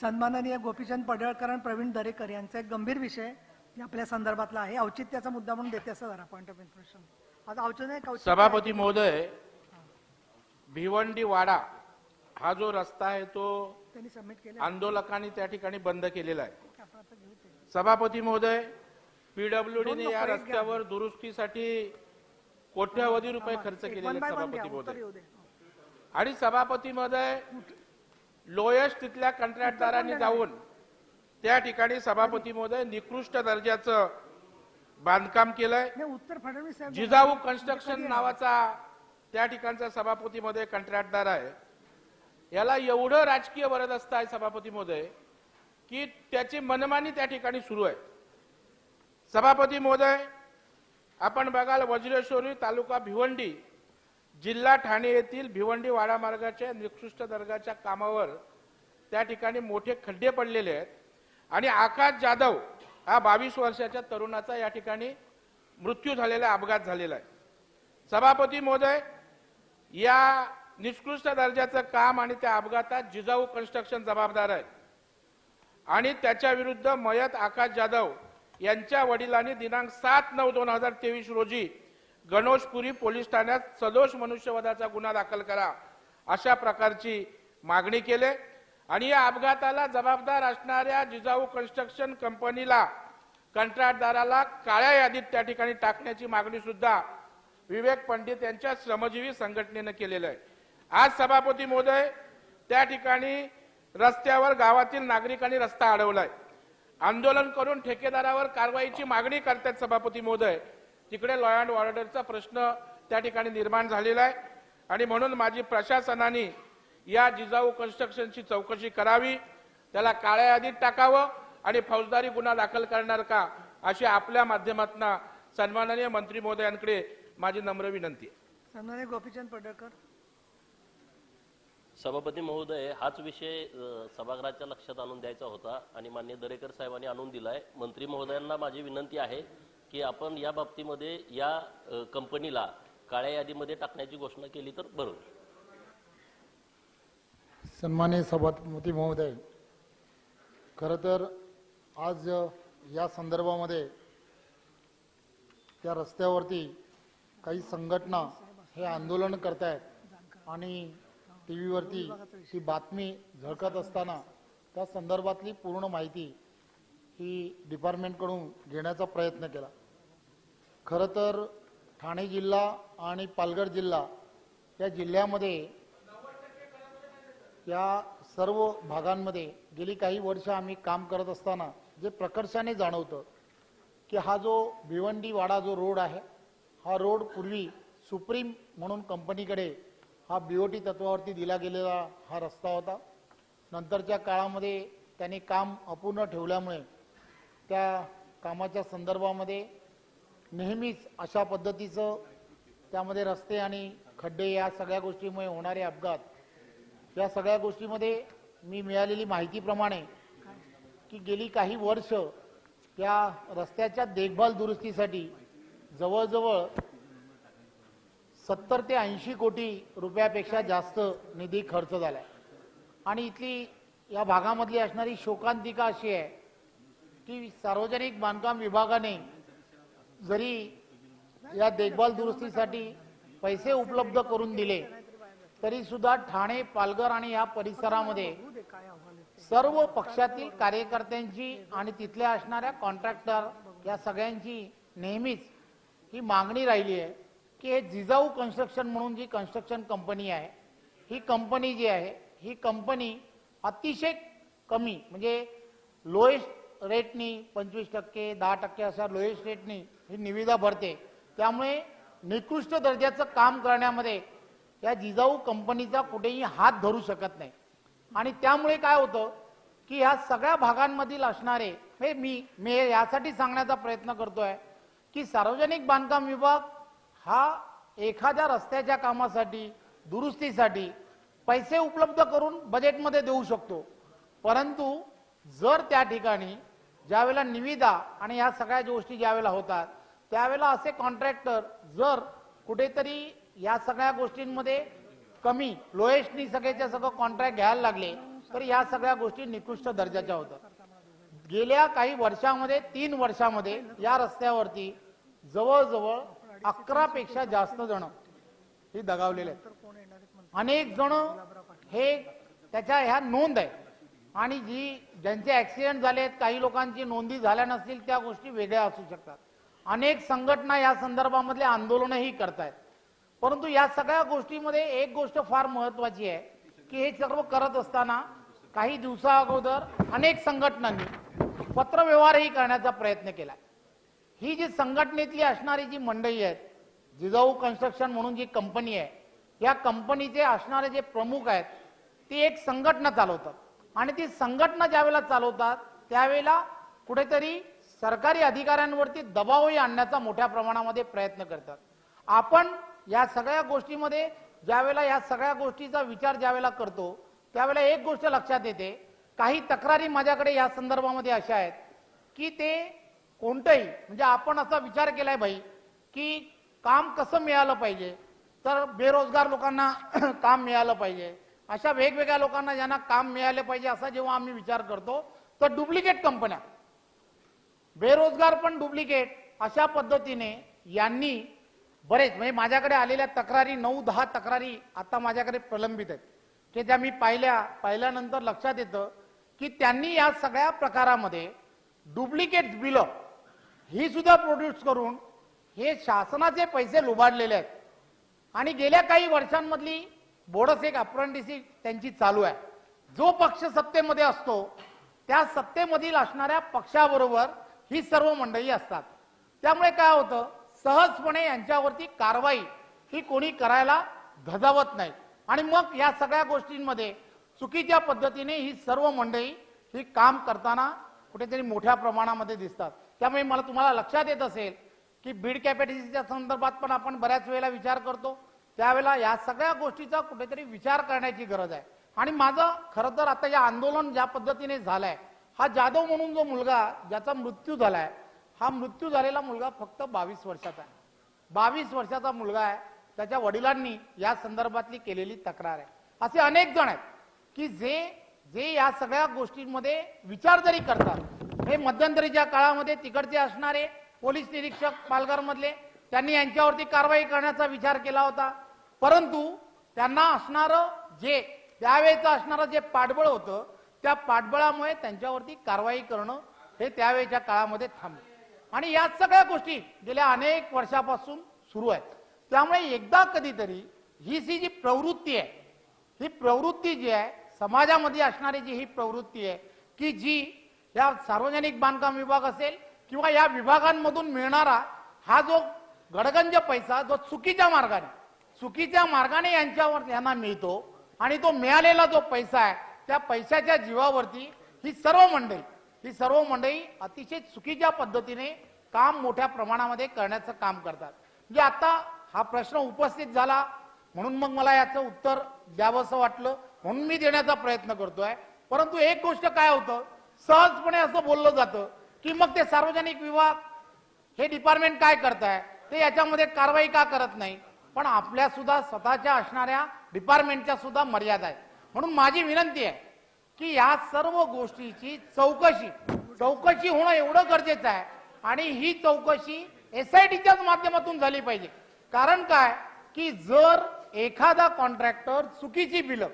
सन्माननीय गोपीचंद पडळकर आणि प्रवीण दरेकर यांचा एक गंभीर विषय आपल्या संदर्भातला आहे. औचित्याचा मुद्दा म्हणून देते असं जरा पॉईंट ऑफ इन्फॉर्मेशन औचित्य सभापती महोदय भिवंडी वाडा हा जो रस्ता आहे तो त्यांनी सबमिट केले आंदोलकांनी त्या ठिकाणी बंद केलेला आहे. सभापती महोदय पीडब्ल्यूडीने या. रस्त्यावर दुरुस्तीसाठी कोट्यावधी रुपये खर्च केलेले सभापती महोदय. आणि सभापती महोदय लोएस्ट तिथल्या कंत्राटदारांनी जाऊन त्या ठिकाणी सभापती महोदय निकृष्ट दर्जाचं बांधकाम केलंय. उत्तर फडणवीस जिजाऊ कन्स्ट्रक्शन नावाचा त्या ठिकाणचा सभापती मध्ये कंत्राटदार आहे. याला एवढं राजकीय वरदस्त आहे सभापती महोदय की त्याची मनमानी त्या ठिकाणी सुरू आहे. सभापती महोदय आपण बघाल वज्रेश्वरी तालुका भिवंडी जिल्हा ठाणे येथील भिवंडी वाडा मार्गाच्या निकृष्ट दर्गाच्या कामावर त्या ठिकाणी मोठे खड्डे पडलेले आहेत. आणि आकाश जाधव हा बावीस वर्षाच्या तरुणाचा या ठिकाणी मृत्यू झालेला अपघात झालेला आहे. सभापती महोदय या निकृष्ट दर्जाचं काम आणि त्या अपघातात जिजाऊ कन्स्ट्रक्शन जबाबदार आहे आणि त्याच्या विरुद्ध मयत आकाश जाधव यांच्या वडिलांनी दिनांक सात नऊ दोन हजार तेवीस रोजी गणोशपुरी पोलीस ठाण्यात सदोष मनुष्यवधाचा गुन्हा दाखल करा अशा प्रकारची मागणी केली. आणि या अपघाताला जबाबदार असणाऱ्या जिजाऊ कन्स्ट्रक्शन कंपनीला कंत्राटदाराला काळ्या यादीत त्या ठिकाणी टाकण्याची मागणी सुद्धा विवेक पंडित यांच्या श्रमजीवी संघटनेनं केलेलं आहे. आज सभापती महोदय त्या ठिकाणी रस्त्यावर गावातील नागरिकांनी रस्ता अडवलाय. आंदोलन करून ठेकेदारावर कारवाईची मागणी करतात सभापती महोदय. तिकडे लॉ अँड ऑर्डरचा प्रश्न त्या ठिकाणी निर्माण झालेला आहे. आणि म्हणून माझी प्रशासनाने या जिजाऊ कन्स्ट्रक्शनची चौकशी करावी त्याला काळ्या यादीत टाकावं आणि फौजदारी गुन्हा दाखल करणार का अशी आपल्या माध्यमातून सन्माननीय मंत्री महोदयांकडे माझी नम्र विनंती आहे. सन्माननीय गोपीचंद पडळकर. सभापती महोदय हाच विषय सभागृहाच्या लक्षात आणून द्यायचा होता आणि मान्य दरेकर साहेबांनी आणून दिलाय. मंत्री महोदयांना माझी विनंती आहे की आपण या बाबतीमध्ये या कंपनीला काळ्या यादीमध्ये टाकण्याची घोषणा केली तर बरं सन्मान्य सभापती महोदय खरं तर आज या संदर्भामध्ये त्या रस्त्यावरती काही संघटना हे आंदोलन करतायत आणि टी व्हीवरती ही बातमी झळकत असताना त्या संदर्भातली पूर्ण माहिती ही डिपार्टमेंटकडून घेण्याचा प्रयत्न केला. खरं तर ठाणे जिल्हा आणि पालघर जिल्हा या जिल्ह्यामध्ये या सर्व भागांमध्ये गेली काही वर्ष आम्ही काम करत असताना जे प्रकर्षाने जाणवतं की हा जो भिवंडी वाडा जो रोड आहे हा रोड पूर्वी सुप्रीम म्हणून कंपनीकडे हा बीओटी तत्वावरती दिला गेलेला हा रस्ता होता. नंतरच्या काळामध्ये त्यांनी काम अपूर्ण ठेवल्यामुळे त्या कामाच्या संदर्भामध्ये नेहमीच अशा पद्धतीचं त्यामध्ये रस्ते आणि खड्डे या सगळ्या गोष्टीमुळे होणारे अपघात या सगळ्या गोष्टीमध्ये मी मिळालेली माहितीप्रमाणे की गेली काही वर्ष त्या रस्त्याच्या देखभाल दुरुस्तीसाठी जवळजवळ सत्तर ते ऐंशी कोटी रुपयापेक्षा जास्त निधी खर्च झाला आणि इथली या भागामधली असणारी शोकांतिका अशी आहे की सार्वजनिक बांधकाम विभागाने जरी या देखभाल दुरुस्तीसाठी पैसे उपलब्ध करून दिले तरी सुद्धा ठाणे पालघर आणि या परिसरामध्ये सर्व पक्षातील कार्यकर्त्यांची आणि तिथल्या असणाऱ्या कॉन्ट्रॅक्टर या सगळ्यांची नेहमीच ही मागणी राहिली आहे की हे जिजाऊ कन्स्ट्रक्शन म्हणून जी कन्स्ट्रक्शन कंपनी आहे ही कंपनी जी आहे ही कंपनी अतिशय कमी म्हणजे लोएस्ट रेटनी पंचवीस टक्के दहा टक्के अशा लोएस्ट रेटनी ही निविदा भरते. त्यामुळे निकृष्ट दर्जाचं काम करण्यामध्ये या जिजाऊ कंपनीचा कुठेही हात धरू शकत नाही. आणि त्यामुळे काय होतं की ह्या सगळ्या भागांमधील असणारे हे मी मी यासाठी सांगण्याचा प्रयत्न करतोय की सार्वजनिक बांधकाम विभाग हा एखाद्या रस्त्याच्या कामासाठी दुरुस्तीसाठी पैसे उपलब्ध करून बजेटमध्ये देऊ शकतो. परंतु जर त्या ठिकाणी ज्यावेळेला निविदा आणि ह्या सगळ्या गोष्टी ज्यावेळेला होतात त्यावेळेला असे कॉन्ट्रॅक्टर जर कुठेतरी या सगळ्या गोष्टींमध्ये कमी लोएस्टनी सगळ्याच्या सगळं कॉन्ट्रॅक्ट घ्यायला लागले तर या सगळ्या गोष्टी निकृष्ट दर्जाच्या होतात. गेल्या काही वर्षामध्ये तीन वर्षामध्ये या रस्त्यावरती जवळजवळ अकरापेक्षा जास्त जण ही दगावलेले आहेत. अनेक जण हे त्याच्या ह्या नोंद आहे आणि जी ज्यांचे ऍक्सिडेंट झाले आहेत काही लोकांची नोंदी झाल्या नसतील त्या गोष्टी वेगळ्या असू शकतात. अनेक संघटना या संदर्भामधले आंदोलनही करतायत. परंतु या सगळ्या गोष्टीमध्ये एक गोष्ट फार महत्वाची आहे की हे सर्व करत असताना काही दिवसा अगोदर अनेक संघटनांनी पत्रव्यवहारही करण्याचा प्रयत्न केला. ही जी संघटनेतली असणारी जी मंडळी आहेत जिजाऊ कन्स्ट्रक्शन म्हणून जी कंपनी आहे या कंपनीचे असणारे जे प्रमुख आहेत ती एक संघटना चालवतात. आणि ती संघटना ज्यावेळेला चालवतात त्यावेळेला कुठेतरी सरकारी अधिकाऱ्यांवरती दबावही आणण्याचा मोठ्या प्रमाणामध्ये प्रयत्न करतात. आपण या सगळ्या गोष्टीमध्ये ज्यावेळेला या सगळ्या गोष्टीचा विचार ज्यावेळेला करतो त्यावेळेला एक गोष्ट लक्षात येते. काही तक्रारी माझ्याकडे या संदर्भामध्ये अशा आहेत की ते कोणतंही म्हणजे आपण असा विचार केलाय भाई की काम कसं मिळालं पाहिजे तर बेरोजगार लोकांना काम मिळालं पाहिजे. अशा वेगवेगळ्या लोकांना ज्यांना काम मिळालं पाहिजे असा जेव्हा आम्ही विचार करतो तर डुप्लिकेट कंपन्या बेरोजगार पण डुप्लिकेट अशा पद्धतीने यांनी बरेच म्हणजे माझ्याकडे आलेल्या तक्रारी नऊ दहा तक्रारी आता माझ्याकडे प्रलंबित आहेत. की त्या मी पाहिल्या पाहिल्यानंतर लक्षात येतं की त्यांनी या सगळ्या प्रकारामध्ये डुप्लिकेट बिलं ही सुद्धा प्रोड्यूस करून हे शासनाचे पैसे लुबाडलेले आहेत. आणि गेल्या काही वर्षांमधली बोडस एक अप्रेंटिसी त्यांची चालू आहे. जो पक्ष सत्तेमध्ये असतो त्या सत्तेमधील असणाऱ्या पक्षाबरोबर ही सर्व मंडळी असतात. त्यामुळे काय होतं? सहजपणे यांच्यावरती कारवाई ही कोणी करायला धजावत नाही. आणि मग या सगळ्या गोष्टींमध्ये चुकीच्या पद्धतीने ही सर्व मंडळी ही काम करताना कुठेतरी मोठ्या प्रमाणामध्ये दिसतात. त्यामुळे मला तुम्हाला लक्षात येत असेल की बीड कॅपॅसिटीच्या संदर्भात पण आपण बऱ्याच वेळेला विचार करतो. त्यावेळेला या सगळ्या गोष्टीचा कुठेतरी विचार करण्याची गरज आहे. आणि माझं खरं तर आता या आंदोलन ज्या पद्धतीने झालंय हा जाधव म्हणून जो मुलगा ज्याचा मृत्यू झालाय हा मृत्यू झालेला मुलगा फक्त बावीस वर्षाचा आहे. बावीस वर्षाचा मुलगा आहे. त्याच्या वडिलांनी या संदर्भातली केलेली तक्रार आहे. असे अनेक जण आहेत की जे जे या सगळ्या गोष्टींमध्ये विचार जरी करतात हे मध्यंतरीच्या काळामध्ये तिकडचे असणारे पोलीस निरीक्षक पालघर मधले त्यांनी यांच्यावरती कारवाई करण्याचा विचार केला होता. परंतु त्यांना असणारं जे त्यावेळेचं असणारं जे पाठबळ होतं त्या पाठबळामुळे त्यांच्यावरती कारवाई करणं हे त्यावेळेच्या काळामध्ये थांबलं. आणि या सगळ्या गोष्टी गेल्या अनेक वर्षापासून सुरू आहेत. त्यामुळे एकदा कधीतरी ही जी जी प्रवृत्ती आहे ही प्रवृत्ती जी आहे समाजामध्ये असणारी जी ही प्रवृत्ती आहे की जी या सार्वजनिक बांधकाम विभाग असेल किंवा या विभागांमधून मिळणारा हा जो गडगंज पैसा जो चुकीच्या मार्गाने चुकीच्या मार्गाने यांच्यावर यांना मिळतो आणि तो मिळालेला जो पैसा आहे त्या पैशाच्या जीवावरती ही सर्व मंडळी ही सर्व मंडळी अतिशय चुकीच्या पद्धतीने काम मोठ्या प्रमाणामध्ये करण्याचं काम करतात. म्हणजे आता हा प्रश्न उपस्थित झाला म्हणून मग मला याचं उत्तर द्यावंसं वाटलं म्हणून मी देण्याचा प्रयत्न करतोय. परंतु एक गोष्ट काय होतं सहजपणे असं बोललं जातं की मग ते सार्वजनिक विभाग हे डिपार्टमेंट काय करताय? ते याच्यामध्ये कारवाई का करत नाही? पण आपल्या सुद्धा स्वतःच्या असणाऱ्या डिपार्टमेंटच्या सुद्धा मर्यादा आहेत. म्हणून माझी विनंती आहे की या सर्व गोष्टीची चौकशी चौकशी होणं एवढं गरजेचं आहे आणि ही चौकशी एस आय टीच्याच माध्यमातून झाली पाहिजे. कारण काय? की जर एखादा कॉन्ट्रॅक्टर चुकीची बिलं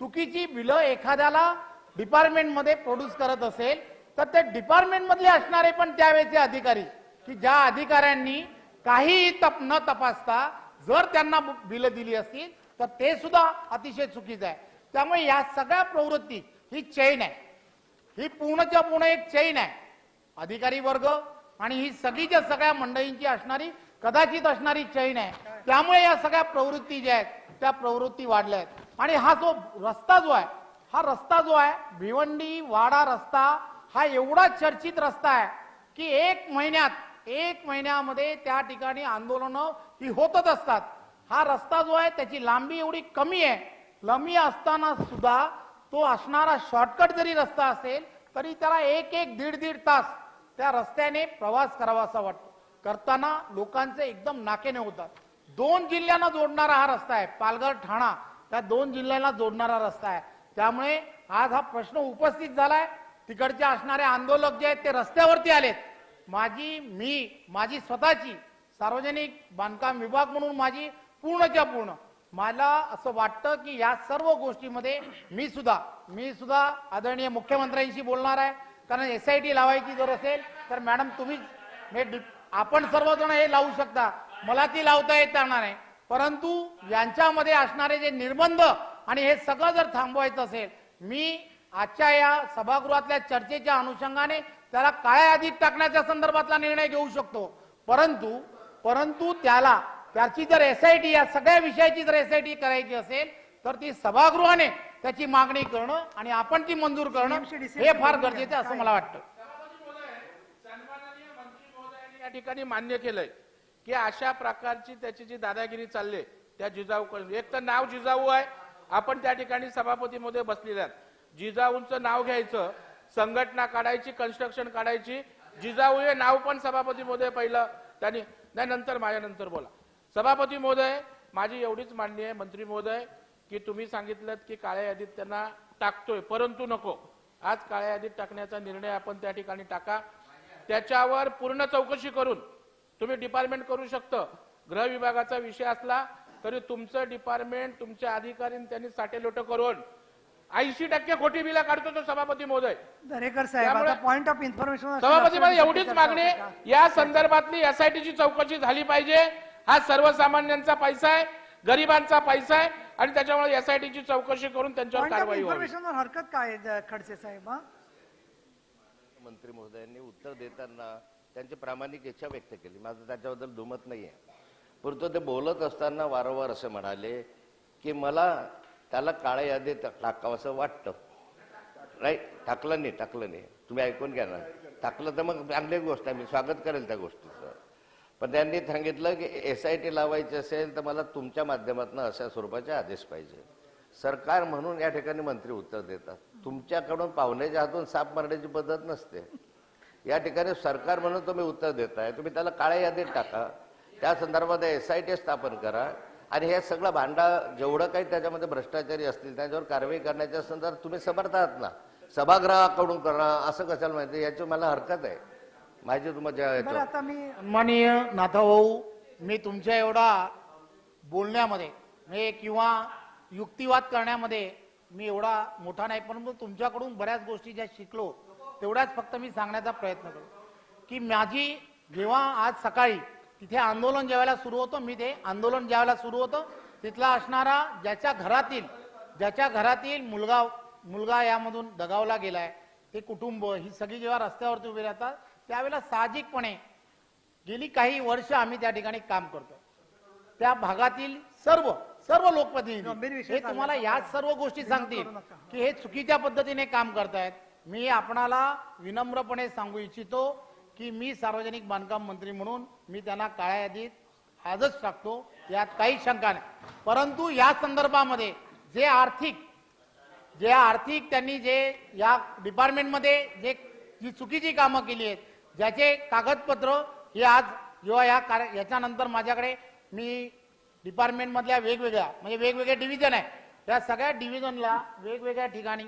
चुकीची बिलं एखाद्याला डिपार्टमेंटमध्ये प्रोड्यूस करत असेल तर ते डिपार्टमेंटमधले असणारे पण त्यावेळेचे अधिकारी की ज्या अधिकाऱ्यांनी काहीही तप न तपासता जर त्यांना बिलं दिली असतील तर ते सुद्धा अतिशय चुकीचं आहे. त्यामुळे या सगळ्या प्रवृत्ती ही चैन आहे. ही पूर्णच्या पूर्ण एक चैन आहे. अधिकारी वर्ग आणि ही सगळीच्या सगळ्या मंडळींची असणारी कदाचित असणारी चैन आहे. त्यामुळे या सगळ्या प्रवृत्ती ज्या आहेत त्या प्रवृत्ती वाढल्या आहेत. आणि हा जो रस्ता जो आहे हा रस्ता जो आहे भिवंडी वाडा रस्ता हा एवढा चर्चित रस्ता आहे की एक महिन्यात एक महिन्यामध्ये त्या ठिकाणी आंदोलनं ही होतच असतात. हा रस्ता जो आहे त्याची लांबी एवढी कमी आहे लमी असताना सुद्धा तो असणारा शॉर्टकट जरी रस्ता असेल तरी त्याला एक एक दीड दीड तास त्या रस्त्याने प्रवास करावा असा वाटतो. करताना लोकांचे एकदम नाकेने होतात. दोन जिल्ह्यांना जोडणारा हा रस्ता आहे. पालघर ठाणा त्या दोन जिल्ह्यांना जोडणारा रस्ता आहे. त्यामुळे आज हा प्रश्न उपस्थित झालाय. तिकडचे असणारे आंदोलक जे आहेत ते रस्त्यावरती आलेत. माझी मी माझी स्वतःची सार्वजनिक बांधकाम विभाग म्हणून माझी पूर्णच्या पूर्ण मला असं वाटतं की या सर्व गोष्टीमध्ये मी सुद्धा मी सुद्धा आदरणीय मुख्यमंत्र्यांशी बोलणार आहे. कारण एस आय टी लावायची जर असेल तर मॅडम तुम्ही आपण सर्वजण हे लावू शकता. मला ती लावता येत येणार नाही. परंतु यांच्यामध्ये असणारे जे निर्बंध आणि हे सगळं जर थांबवायचं असेल मी आजच्या या सभागृहातल्या चर्चेच्या अनुषंगाने त्याला काळ्या यादीत टाकण्याच्या संदर्भातला निर्णय घेऊ शकतो. परंतु परंतु त्याला त्याची जर एसआयटी या सगळ्या विषयाची जर एसआयटी करायची असेल तर ती सभागृहाने त्याची मागणी करणं आणि आपण ती मंजूर करणं हे फार. गरजेचं आहे असं मला वाटतं. सन्माननीय मंत्री महोदयांनी या ठिकाणी मान्य केलंय की अशा प्रकारची त्याची जी दादागिरी चालली त्या जिजाऊ एक तर नाव जिजाऊ आहे आपण त्या ठिकाणी सभापती मध्ये बसलेले आहेत. जिजाऊंचं नाव घ्यायचं संघटना काढायची कन्स्ट्रक्शन काढायची. जिजाऊ हे नाव पण सभापती मध्ये पहिलं त्यांनी नाही नंतर माझ्या नंतर बोला. सभापती महोदय माझी एवढीच मांडणी आहे मंत्री महोदय की तुम्ही सांगितलं की काळ्या यादीत त्यांना टाकतोय परंतु नको. आज काळ्या यादीत टाकण्याचा निर्णय आपण त्या ठिकाणी टाका. त्याच्यावर पूर्ण चौकशी करून तुम्ही डिपार्टमेंट करू शकतं. गृह विभागाचा विषय असला तरी तुमचं डिपार्टमेंट तुमच्या अधिकारी त्यांनी साठेलोट करून ऐंशी टक्के खोटी बिला काढतो तो सभापती महोदय. दरेकर साहेब पॉइंट ऑफ इन्फॉर्मेशन सभापती एवढीच मागणी या संदर्भातली एसआयटीची चौकशी झाली पाहिजे. हा सर्वसामान्यांचा पैसा आहे गरिबांचा पैसा आहे आणि त्याच्यामुळे एसआयटीची चौकशी करून त्यांच्यावर कारवाई इन्फॉर्मेशनवर हरकत काय आहे, खडसे साहेब हा? मंत्री महोदयांनी उत्तर देताना त्यांची प्रामाणिक इच्छा व्यक्त केली. माझं त्याच्याबद्दल दुमत नाही आहे परंतु ते बोलत असताना वारंवार असं म्हणाले की मला त्याला काळ्या यादीत टाकावंसं वाटतं. राईट टाकलं नाही टाकलं नाही. तुम्ही ऐकून घ्या ना. टाकलं तर मग चांगली गोष्ट आहे. मी स्वागत करेल त्या गोष्टीचं. पण त्यांनी सांगितलं की एस आय टी लावायची असेल तर मला तुमच्या माध्यमातून अशा स्वरूपाचे आदेश पाहिजे. सरकार म्हणून या ठिकाणी मंत्री उत्तर देतात. तुमच्याकडून पाहुण्याच्या हातून साप मारण्याची पद्धत नसते. या ठिकाणी सरकार म्हणून तुम्ही उत्तर देताय. तुम्ही त्याला काळ्या यादीत टाका. त्या संदर्भात एस आय टी स्थापन करा. आणि हे सगळं भांडा जेवढं काही त्याच्यामध्ये भ्रष्टाचारी असतील त्याच्यावर कारवाई करण्याच्या संदर्भात तुम्ही समर्थ आहात ना. सभागृहाकडून करा असं कशाला माहिती याची मला हरकत आहे. माझी तुमच्या बरं याच्यावर. आता मी सन्माननीय नाथाभाऊ मी तुमच्या एवढा बोलण्यामध्ये म्हणजे किंवा युक्तिवाद करण्यामध्ये मी एवढा मोठा नाही परंतु तुमच्याकडून बऱ्याच गोष्टी ज्या शिकलो तेवढ्याच फक्त मी सांगण्याचा प्रयत्न करतो की माझी जेव्हा आज सकाळी तिथे आंदोलन ज्यावेळेला सुरू होतं मी ते आंदोलन ज्यावेळेला सुरू होतं तिथला असणारा ज्याच्या घरातील ज्याच्या घरातील मुलगा मुलगा यामधून दगावला गेलाय. ते कुटुंब ही सगळी जेव्हा रस्त्यावरती उभी राहतात त्यावेळेला साहजिकपणे गेली काही वर्ष आम्ही त्या ठिकाणी काम करतो त्या भागातील सर्व सर्व लोकप्रतिनिधी हे तुम्हाला या सर्व गोष्टी सांगतील. की हे चुकीच्या पद्धतीने काम करतायत. मी आपणाला विनम्रपणे सांगू इच्छितो की मी सार्वजनिक बांधकाम मंत्री म्हणून मी त्यांना काळ्या यादीत आजच टाकतो यात काही शंका नाही. परंतु या संदर्भामध्ये जे आर्थिक जे आर्थिक त्यांनी जे या डिपार्टमेंटमध्ये जे जी चुकीची कामं केली आहेत ज्याचे कागदपत्र हे आज जेव्हा या कार्य याच्यानंतर माझ्याकडे मी डिपार्टमेंटमधल्या वेगवेगळ्या म्हणजे वेगवेगळे डिव्हिजन आहे. त्या सगळ्या डिव्हिजनला वेगवेगळ्या ठिकाणी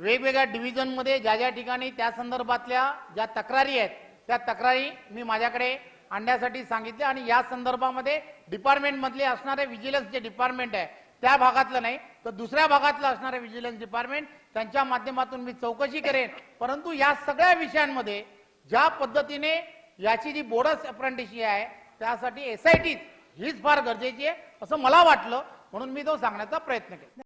वेगवेगळ्या डिव्हिजनमध्ये ज्या ज्या ठिकाणी त्या संदर्भातल्या ज्या तक्रारी आहेत त्या तक्रारी मी माझ्याकडे आणण्यासाठी सांगितल्या आणि या संदर्भामध्ये डिपार्टमेंटमधले असणारे विजिलन्स जे डिपार्टमेंट आहे त्या भागातलं नाही तर दुसऱ्या भागातलं असणारे विजिलन्स डिपार्टमेंट त्यांच्या माध्यमातून मी चौकशी करेन. परंतु या सगळ्या विषयांमध्ये ज्या पद्धतीने याची जी बोर्डस अप्रेंटिसशी आहे त्यासाठी एस आय टी हीच फार गरजेची आहे असं मला वाटलं म्हणून मी तो सांगण्याचा प्रयत्न केला.